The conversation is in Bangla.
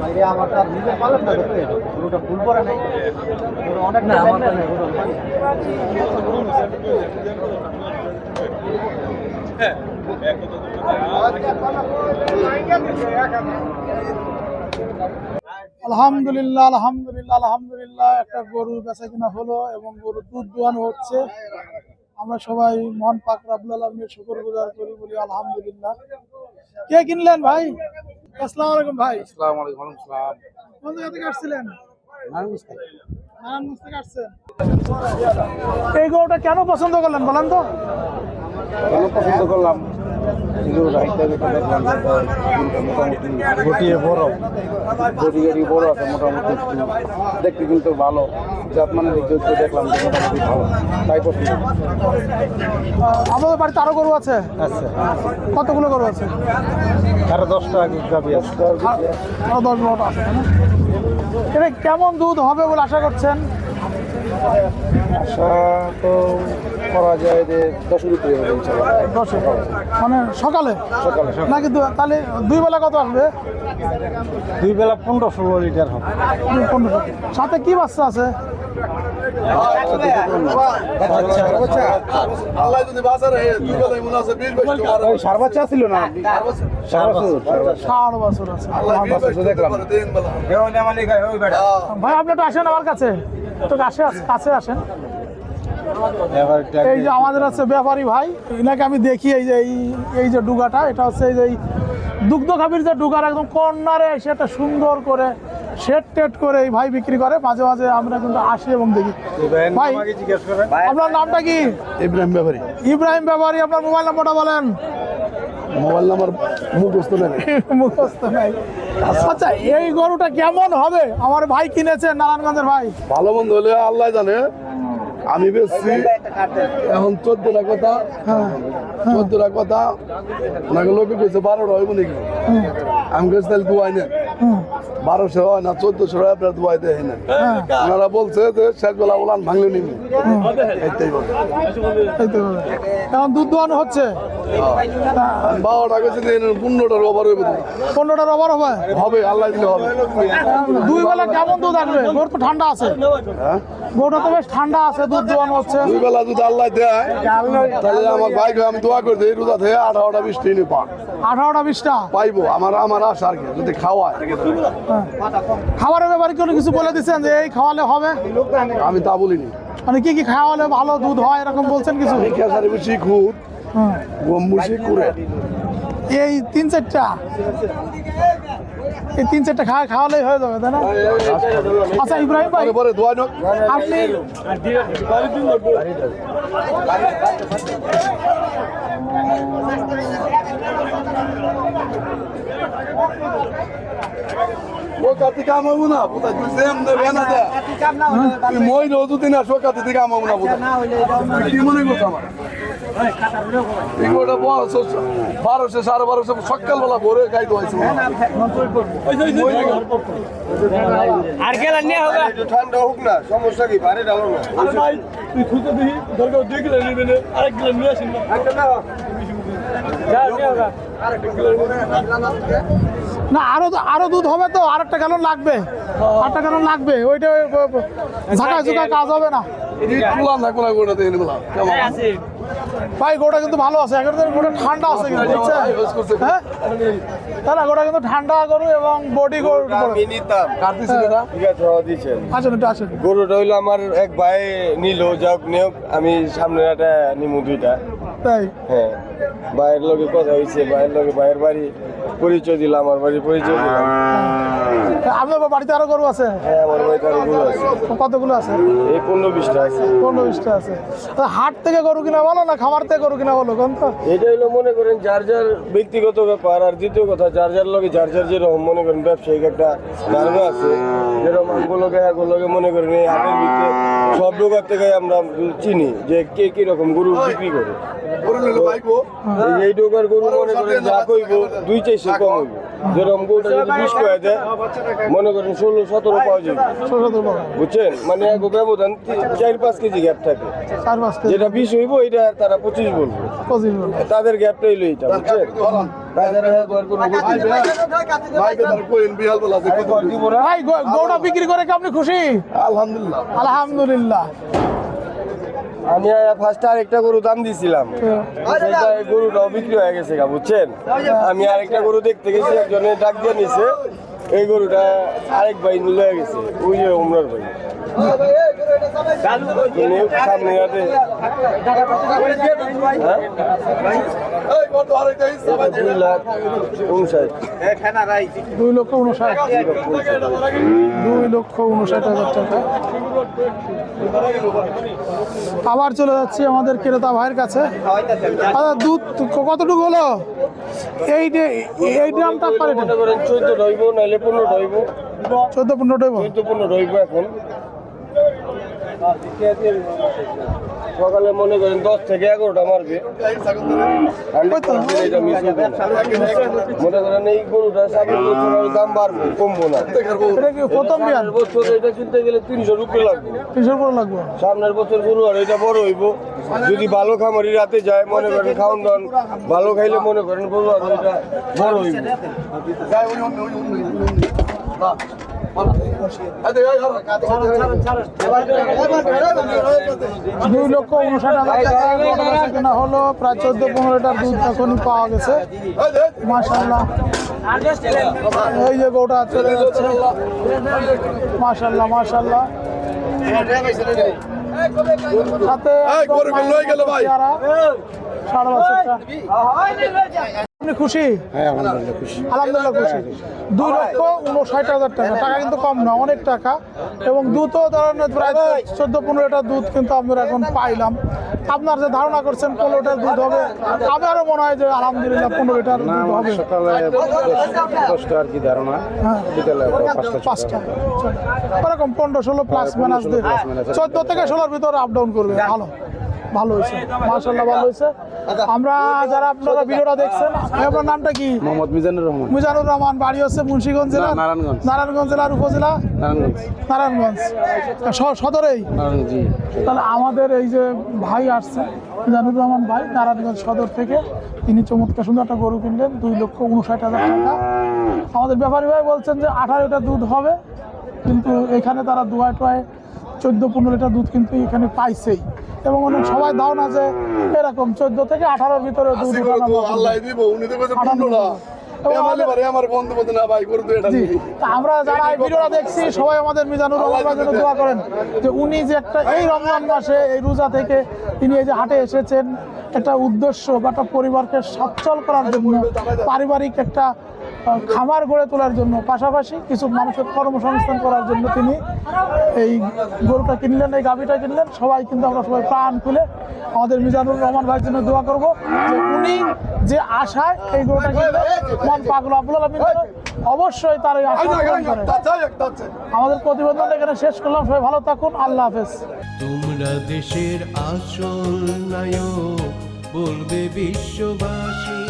বাইরে আমার তার নিজের পালেন না দেখবে গরুটা ফুল পরে নাই। গরু অনেক না আমার আলহামদুলিল্লাহ আলহামদুলিল্লাহ আলহামদুলিল্লাহ। একটা গরু বেচা কিনা হলো এবং গরু দুধ দোয়ানো হচ্ছে। আমরা সবাই মন পাক রাবুল আলমের শুকর গুজার করি বলি আলহামদুলিল্লাহ। কে কিনলেন ভাই? আসসালামু আলাইকুম ভাই। আসসালামু আলাইকুম সালাম। কোন জায়গা থেকে আসছিলেন? নারায়ণগঞ্জ থেকে আসছেন। এই গরুটা কেন পছন্দ করলেন বলেন তো? কেন পছন্দ করলাম? কিন্তু সেটা কিন্তু মোটামুটি গটিয়ে বড়। গটি গটি বড় আছে মোটামুটি দেখতে কিন্তু ভালো। জাত মানে দেখতে দেখলাম যে মোটামুটি ভালো। তাই পছন্দ। আমাদের বাড়িতে আরও গরু আছে? আচ্ছা কতগুলো গরু আছে? আরও দশটা গাবি আছে। আরও দশ বারোটা আছে এটা কেমন দুধ হবে বলে আশা করছেন? আশা তো করা যায় যে দশের উপরে হবে দশে মানে সকালে? সকালে নাকি তাহলে দুই বেলা কত আসবে? দুই বেলা পনেরো ষোলো লিটার হবে। পনেরো সাথে কি বাচ্চা আছে? ওই সার বাচ্চা ছিল না? দেখলাম। ভাই আপনি একটু আসেন আমার কাছে। একটু কাছে আস- কাছে আসেন। এই যে আমাদের আছে ব্যাপারী ভাই এনাকে আমি দেখি এই যে এই এই যে ডুগাটা এটা হচ্ছে এই যে এই দুগ্ধ খাবির যে ডুগার একদম কর্নারে এসে একটা সুন্দর করে শেড টেট করে এই ভাই বিক্রি করে। মাঝে মাঝে আমরা কিন্তু আসি এবং দেখি। ভাই আপনার নামটা কি? ইব্রাহিম ব্যাপারী। ইব্রাহিম ব্যাপারী আপনার মোবাইল নাম্বারটা বলেন। মোবাইল নাম্বার মুখস্থ নেই। মুখস্থ নাই। আচ্ছা এই গরুটা কেমন হবে? আমার ভাই কিনেছে নারায়ণগঞ্জের ভাই। ভালো মন্দ হলে আল্লাহ জানে। আমি বেশি এখন চোদ্দটা কথা। হ্যাঁ চোদ্দটা কথা। ওনাকে লোকে কইছে বারোটা হইব নাকি? আমি কইছি তাহলে নেন হুম, বারোশো হয় না চোদ্দশো হয় আপনার দুয়াই দেয় না। হ্যাঁ ওনারা বলছে যে শেষ বেলা ওলান ভাঙলে নিবি এইটাই বলে। এখন দুধ দোয়ানো হচ্ছে? বারোটা কইছি যে পনেরোটার ওভার হইব তো। পনেরোটা রবার হবে? হবে আল্লাহ দিলে হবে। দুই বেলা কেমন দুধ আসবে গরু তো ঠান্ডা আছে। হ্যাঁ? গরুটা তো বেশ ঠান্ডা আছে দুধ দোয়ানো হচ্ছে। দুই বেলা যদি আল্লাহ দেয়। তাহলে আমার ভাই আমি দোয়া করে দিই রোজা থেকে আঠারোটা বিশ টিনে পা আঠারোটা বিশটা? পাইবো আমার আমার আশা আর কি যদি খাওয়ায়। হ্যাঁ। খাবারের ব্যাপারে কোনো কিছু বলে দিচ্ছেন যে এই খাওয়ালে হবে? আমি তা বলিনি। মানে কি কি খাওয়ালে ভালো দুধ হয় এরকম বলছেন কিছু? এই তিন চারটা? এই তিন চারটা খাওয়া খাওয়ালেই হয়ে যাবে তাই না? আচ্ছা ইব্রাহিম ভাই আপনি ও কাতি কাম হব না পুতা তুই সেম দেবে না দে তুই মই রোজু দিন আসো কাতি থেকে কাম হব না পুতা তুই কি মনে করছ আমার? এগুলোটা বারোশো বারোশো সাড়ে বারোশো সকালবেলা ভোরে গাই দোয়াইছে ঠান্ডা হোক না সমস্যা কি? বাইরে ডালো না। না। আরও আরও দুধ হবে তো আর একটা গ্যালন লাগবে। আটটা গ্যালন লাগবে ওইটা ঝাঁকা ঝুঁকা কাজ হবে না। না কেমন? ভাই গোটা কিন্তু ভালো আছে একেবারে গোটা ঠান্ডা আছে কিন্তু হ্যাঁ তাহলে গোটা কিন্তু ঠান্ডা গরু এবং বডি গরু কার এটা আসেন গরুটা হইল আমার এক ভাই নিল যাক নিয়োগ আমি সামনে একটা নিমু দুইটা। তাই? হ্যাঁ। ভাইয়ের লগে কথা হয়েছে ভাইয়ের লগে ভাইয়ের বাড়ি। পরিচয় দিলাম আমার বাড়ি পরিচয় দিলাম। আপনার বাড়িতে আরও গরু আছে? হ্যাঁ আমার বাড়িতে আরও গরু আছে। কতগুলো আছে? এই পনেরো বিশটা আছে। পনেরো বিশটা আছে। হাট থেকে গরু কিনা বলো না খামার থেকে গরু কিনা বলো কোন তো? এটা হইল মনে করেন যার যার ব্যক্তিগত ব্যাপার আর দ্বিতীয় কথা যার যার লগে যার যার যেরকম মনে করেন ব্যবসায়িক একটা ধারণা আছে যেরকম আমগুলোকে এগুলোকে মনে করেন এই হাটের ভিতরে সব দোকান থেকে আমরা চিনি যে কে কি রকম গরু বিক্রি করে। এই- এই ডোকার গরু মনে করেন যা কইব দুই চাইছে কম হইব। যেরকম গরুটা যদি বিশ করে দেয় মনে করেন ষোলো সতেরো পাওয়া যাবে। বুঝছেন? মানে এক ব্যবধান চার পাঁচ কেজি গ্যাপ থাকে। যেটা বিশ হইব এটা তারা পঁচিশ বলব। তাদের গ্যাপটা হইল এটা বুঝছেন। ভাই বিক্রি করে কি আপনি খুশি? আলহামদুলিল্লাহ। আলহামদুলিল্লাহ। আমি ফার্স্ট আরেকটা গরু দাম দিয়েছিলাম সেটা গরুটাও বিক্রি হয়ে গেছে গা বুঝছেন? আমি আরেকটা গরু দেখতে গেছি একজনে ডাক দিয়ে নিছে। এই গরুটা আরেক ভাই নিলে হয়ে গেছে ওই যে উমরার ভাই। সামনে হাতে হ্যাঁ? এই কত আরেকটা হিসাব এটা দুই লাখ উনষাট। দুই লক্ষ উনষাট। লক্ষ উনষাট হাজার টাকা। আবার চলে যাচ্ছি আমাদের ক্রেতা ভাইয়ের কাছে। আচ্ছা দুধ কতটুকু হলো? এই এই ড্রামটা পারে চোদ্দ রইব নাহলে পনেরো রইব। চোদ্দ পনেরো চোদ্দ পনেরো রইব এখন। সকালে মনে করেন দশ থেকে এগারোটা মারবে। মনে করেন এই গরুটা সামনের বছর দাম বাড়বে কমবো না প্রথম সামনের বছর এটা কিনতে গেলে তিনশো রুপি লাগবে তিনশো করে লাগবে সামনের বছর গরু আর এটা বড় হইব যদি ভালো খামারি রাতে যায় মনে করেন খাওয়ান দাওয়ান ভালো খাইলে মনে করেন গরু আর এটা বড় হইব দুই লক্ষ উনষাট হাজার টাকা কেনা হলো। প্রায় চোদ্দ পনেরো লিটার দুধ এখনই পাওয়া গেছে। মাশাল্লাহ এই যে গরুটা চলে যাচ্ছে। মাশাল্লাহ মাশাল্লাহ সাথে সাড়ে বছরটা আপনি খুশি? হ্যাঁ আলহামদুলিল্লাহ খুশি। দুই লক্ষ উনষাট হাজার টাকা। টাকা কিন্তু কম না অনেক টাকা। এবং দুধও ধরনের প্রায় চোদ্দ পনেরোটা দুধ কিন্তু আমরা এখন পাইলাম। আপনার যে ধারণা করছেন পনেরো লিটার দুধ হবে আমারও মনে হয় যে আলহামদুলিল্লাহ পনেরো লিটার দুধ হবে। আমাদের সকালে দশ- দশটা আর কি ধারণা। হ্যাঁ। পাঁচটা ওরকম পনেরো ষোলো প্লাস মাইনাস চোদ্দ থেকে ষোলোর ভিতরে আপ ডাউন করবে। ভালো। ভালো হয়েছে। মার্শাল্লাহ ভালো হয়েছে। আমরা যারা আপনারা ভিডিওটা দেখছেন আপনার নামটা কি? মোহাম্মদ মিজানুর রহমান। মুজানুর রহমান বাড়ি হচ্ছে মুন্সিগঞ্জ জেলা নারায়ণগঞ্জ। নারায়ণগঞ্জ জেলার উপজেলা? নারায়ণগঞ্জ। সদরেই? জি। তাহলে আমাদের এই যে ভাই আসছে মিজানুর রহমান ভাই নারায়ণগঞ্জ সদর থেকে। তিনি চমৎকার সুন্দর একটা গরু কিনলেন দুই লক্ষ উনষাট হাজার টাকা। আমাদের ব্যাপারী ভাই বলছেন যে আঠারো লিটার দুধ হবে কিন্তু এখানে তারা দুয়ায় টুয়ায় চোদ্দ পনেরো লিটার দুধ কিন্তু এখানে পাইছেই। এবং অনেক সবাই দাও না যে এরকম চোদ্দ থেকে আঠারোর ভিতরে দুধ আমার যারা এই ভিডিওটা দেখছি সবাই আমাদের মিজানুর রহমান জন্য দোয়া করেন যে উনি যে একটা এই রমজান মাসে এই রোজা থেকে তিনি এই যে হাটে এসেছেন একটা উদ্দেশ্য বা একটা পরিবারকে সচ্ছল করার জন্য পারিবারিক একটা খামার গড়ে তোলার জন্য পাশাপাশি কিছু মানুষের কর্মসংস্থান করার জন্য তিনি এই গরুটা কিনলেন এই গাভিটা কিনলেন। সবাই কিন্তু আমরা সবাই প্রাণ খুলে আমাদের মিজানুর রহমান ভাইয়ের জন্য দোয়া করব যে উনি যে আশায় এই গরুটা কিনলেন মন পাগল আব্দুল আলমিন অবশ্যই তার এই আশা। আমাদের প্রতিবেদন এখানে শেষ করলাম সবাই ভালো থাকুন আল্লাহ হাফেজ। তোমরা দেশের আসল নায়ক বলবে বিশ্ববাসী।